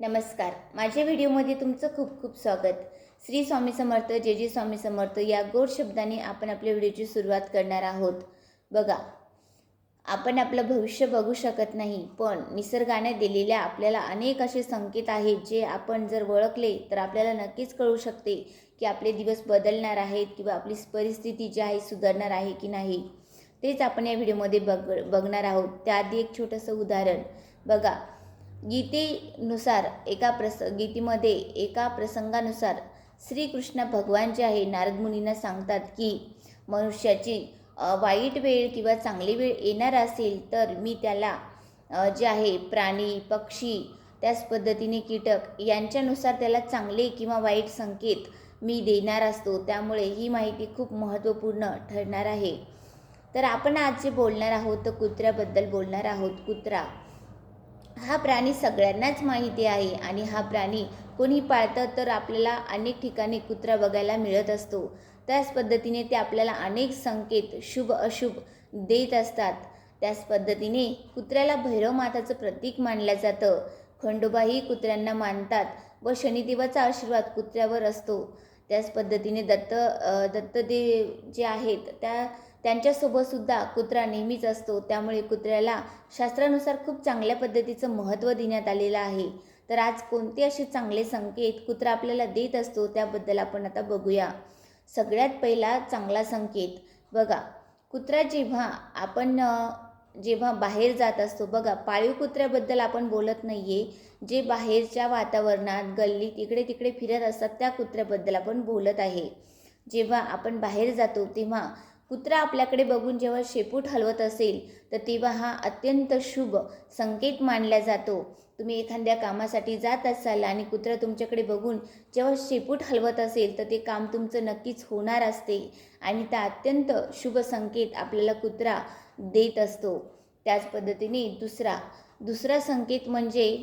नमस्कार. माझ्या व्हिडिओमध्ये तुमचं खूप खूप स्वागत. श्री स्वामी समर्थ जे जे स्वामी समर्थ या गोड शब्दाने आपण आपल्या व्हिडिओची सुरुवात करणार आहोत. बघा आपण आपलं भविष्य बघू शकत नाही पण निसर्गाने दिलेल्या आपल्याला अनेक असे संकेत आहेत जे आपण जर ओळखले तर आपल्याला नक्कीच कळू शकते की आपले दिवस बदलणार आहेत किंवा आपली परिस्थिती जी आहे सुधारणार आहे की नाही. तेच आपण या व्हिडिओमध्ये बघ बघणार आहोत. त्याआधी एक छोटंसं उदाहरण. बघा गीतेनुसार एका प्रस गीतेमध्ये एका प्रसंगानुसार श्रीकृष्ण भगवान जे आहे नारद मुनींना सांगतात की मनुष्याची वाईट वेळ किंवा चांगली वेळ येणार असेल तर मी त्याला जे आहे प्राणी पक्षी त्याच पद्धतीने कीटक यांच्यानुसार त्याला चांगले किंवा वाईट संकेत मी देणार असतो. त्यामुळे ही माहिती खूप महत्त्वपूर्ण ठरणार आहे. तर आपण आज जे बोलणार आहोत तर कुत्र्याबद्दल बोलणार आहोत कुत्रा. हा प्राणी सगळ्यांनाच माहिती आहे आणि हा प्राणी कोणी पाळतं तर आपल्याला अनेक ठिकाणी कुत्रा बघायला मिळत असतो. त्याच पद्धतीने ते आपल्याला अनेक संकेत शुभ अशुभ देत असतात. त्याच पद्धतीने कुत्र्याला भैरव माताचं प्रतीक मानलं जातं. खंडोबाही कुत्र्यांना मानतात व शनिदेवाचा आशीर्वाद कुत्र्यावर असतो. त्याच पद्धतीने दत्त दत्तदेव जे आहेत त्या त्यांच्यासोबतसुद्धा कुत्रा नेहमीच असतो. त्यामुळे कुत्र्याला शास्त्रानुसार खूप चांगल्या पद्धतीचं महत्त्व देण्यात आलेलं आहे. तर आज कोणते असे चांगले संकेत कुत्रा आपल्याला देत असतो त्याबद्दल आपण आता बघूया. सगळ्यात पहिला चांगला संकेत. बघा कुत्रा जेव्हा आपण जेव्हा बाहेर जात असतो बघा पाळीव कुत्र्याबद्दल आपण बोलत नाही आहे जे बाहेरच्या वातावरणात गल्लीत इकडे तिकडे फिरत असतात त्या कुत्र्याबद्दल आपण बोलत आहे. जेव्हा आपण बाहेर जातो तेव्हा कुत्रा आपल्याकडे बघून जेव्हा शेपूट हलवत असेल तर तेव्हा हा अत्यंत शुभ संकेत मानला जातो. तुम्ही एखाद्या कामासाठी जात असाल आणि कुत्रा तुमच्याकडे बघून जेव्हा शेपूट हलवत असेल तर ते काम तुमचं नक्कीच होणार असते आणि त्या अत्यंत शुभ संकेत आपल्याला कुत्रा देत असतो. त्याच पद्धतीने दुसरा दुसरा संकेत म्हणजे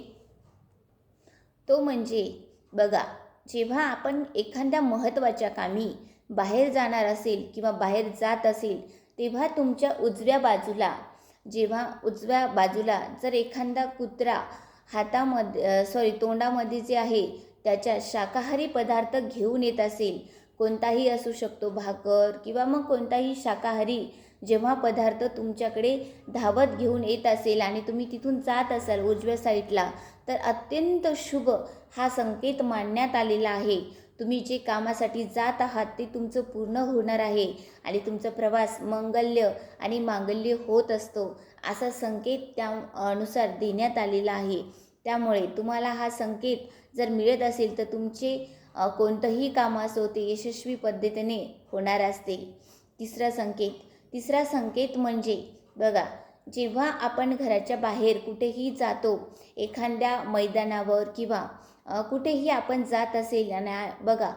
तो म्हणजे बघा जेव्हा आपण एखाद्या महत्त्वाच्या कामी बाहेर जाणार असेल किंवा बाहेर जात असेल तेव्हा तुमच्या उजव्या बाजूला जेव्हा उजव्या बाजूला जर एखादा कुत्रा हातामध्ये सॉरी तोंडामध्ये जे आहे त्याच्या शाकाहारी पदार्थ घेऊन येत असेल कोणताही असू शकतो भाकर किंवा मग कोणताही शाकाहारी जेव्हा पदार्थ तुमच्याकडे धावत घेऊन येत असेल आणि तुम्ही तिथून जात असाल उजव्या साईडला तर अत्यंत शुभ हा संकेत मानण्यात आलेला आहे. तुम्ही जे कामासाठी जात आहात ते तुमचं पूर्ण होणार आहे आणि तुमचा प्रवास मंगल्य आणि मांगल्य होत असतो असा संकेत त्या अनुसार देण्यात आलेला आहे. त्यामुळे तुम्हाला हा संकेत जर मिळत असेल तर तुमचे कोणतंही काम असो ते यशस्वी पद्धतीने होणार असते. तिसरा संकेत तिसरा संकेत म्हणजे बघा जेव्हा आपण घराच्या बाहेर कुठेही जातो एखाद्या मैदानावर किंवा कुठेही आपण जात असेल आणि बघा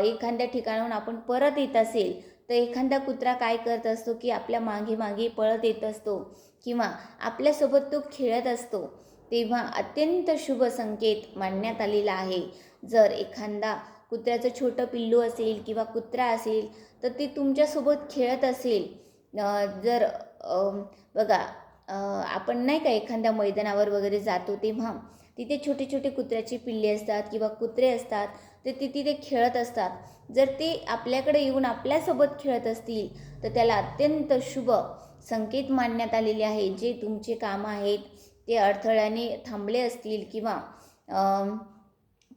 एखाद्या ठिकाणाहून आपण परत येत असेल तर एखादा कुत्रा काय करत असतो की आपल्या मागे मागे पळत येत असतो किंवा आपल्यासोबत तो खेळत असतो. तेव्हा अत्यंत शुभ संकेत मानण्यात आलेला आहे. जर एखादा कुत्र्याचं छोटं पिल्लू असेल किंवा कुत्रा असेल तर ते तुमच्यासोबत खेळत असेल. जर बघा आपण नाही का एखाद्या मैदानावर वगैरे जातो तेव्हा तिथे छोटे छोटे कुत्र्याची पिल्ले असतात किंवा कुत्रे असतात तर ते तिथे खेळत असतात. जर ते आपल्याकडे येऊन आपल्यासोबत खेळत असतील तर त्याला अत्यंत शुभ संकेत मानण्यात आलेले आहे. जे तुमचे कामं आहेत ते अडथळ्याने थांबले असतील किंवा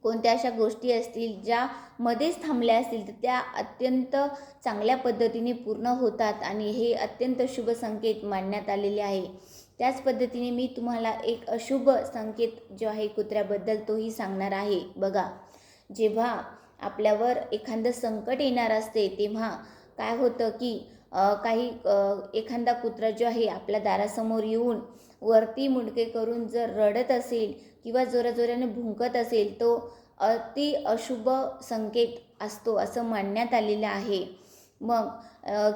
कोणत्या अशा गोष्टी असतील ज्या मध्येच थांबल्या असतील तर त्या अत्यंत चांगल्या पद्धतीने पूर्ण होतात आणि हे अत्यंत शुभ संकेत मानण्यात आलेले आहे. त्याच पद्धतीने मी तुम्हाला एक अशुभ संकेत जो आहे कुत्र्याबद्दल तोही सांगणार आहे. बघा जेव्हा आपल्यावर एखादं संकट येणार असते तेव्हा काय होतं की काही एखादा कुत्रा जो आहे आपल्या दारासमोर येऊन वरती मुंडके करून जर रडत असेल किंवा जोराजोराने भुंकत असेल तो अति अशुभ संकेत असतो असं मानण्यात आलेलं आहे. मग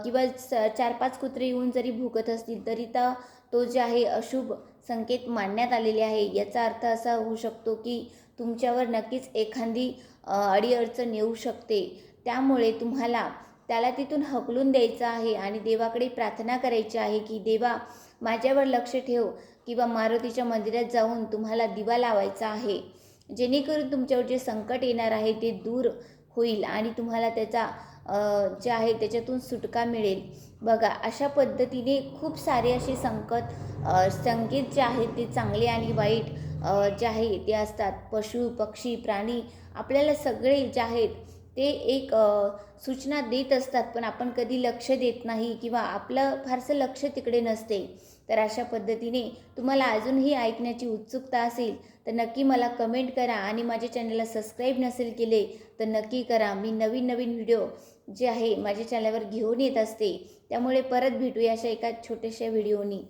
किंवा स चार पाच कुत्रे येऊन जरी भुकत असतील तरी तर तो जे आहे अशुभ संकेत मानण्यात आलेले आहे. याचा अर्थ असा होऊ शकतो की तुमच्यावर नक्कीच एखादी अडीअडचण येऊ शकते. त्यामुळे तुम्हाला त्याला तिथून हकलून द्यायचं आहे आणि देवाकडे प्रार्थना करायची आहे की देवा माझ्यावर लक्ष ठेव किंवा मारुतीच्या मंदिरात जाऊन तुम्हाला दिवा लावायचा आहे. जेणेकरून तुमच्यावर जे संकट येणार आहे ते दूर होईल आणि तुम्हाला त्याचा जे आहे त्याच्यातून सुटका मिळेल. बघा अशा पद्धतीने खूप सारे असे संकट संगीत जे आहेत ते चांगले आणि वाईट जे आहे ते असतात. पशु पक्षी प्राणी आपल्याला सगळे जे आहेत ते एक सूचना देत असतात पण आपण कधी लक्ष देत नाही किंवा आपलं फारसं लक्ष तिकडे नसते. तर अशा पद्धतीने तुम्हाला अजूनही ऐकण्याची उत्सुकता असेल तर नक्की मला कमेंट करा आणि माझ्या चॅनलला सबस्क्राईब नसेल केले तर नक्की करा. मी नवीन नवीन व्हिडिओ जे आहे माझ्या चॅनलवर घेऊन येत असते. त्यामुळे परत भेटूया अशा एका छोट्याशा व्हिडिओनी.